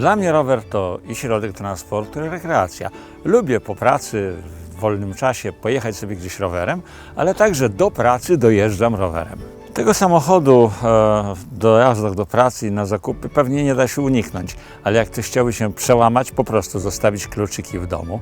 Dla mnie rower to i środek transportu, i rekreacja. Lubię po pracy, w wolnym czasie pojechać sobie gdzieś rowerem, ale także do pracy dojeżdżam rowerem. Tego samochodu e, w dojazdach do pracy i na zakupy pewnie nie da się uniknąć, ale jak ktoś chciałby się przełamać, po prostu zostawić kluczyki w domu,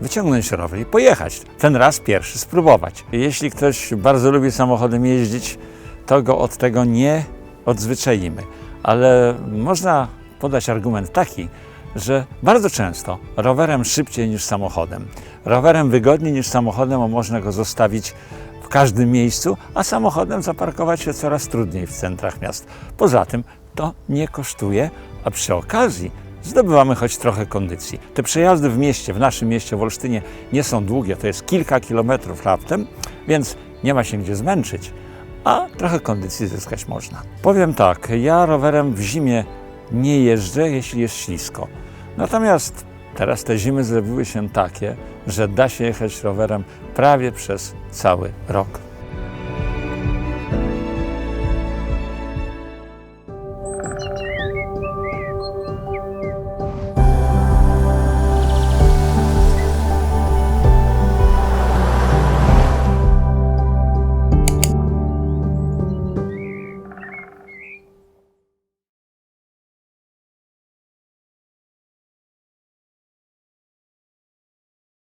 wyciągnąć rower i pojechać. Ten raz pierwszy spróbować. Jeśli ktoś bardzo lubi samochodem jeździć, to go od tego nie odzwyczaimy. Ale można podać argument taki, że bardzo często rowerem szybciej niż samochodem, rowerem wygodniej niż samochodem, bo można go zostawić w każdym miejscu, a samochodem zaparkować się coraz trudniej w centrach miast. Poza tym to nie kosztuje, a przy okazji zdobywamy choć trochę kondycji. Te przejazdy w mieście, w naszym mieście w Olsztynie nie są długie, to jest kilka kilometrów raptem, więc nie ma się gdzie zmęczyć, a trochę kondycji zyskać można. Powiem tak, ja rowerem w zimie nie jeżdżę, jeśli jest ślisko. Natomiast teraz te zimy zrobiły się takie, że da się jechać rowerem prawie przez cały rok.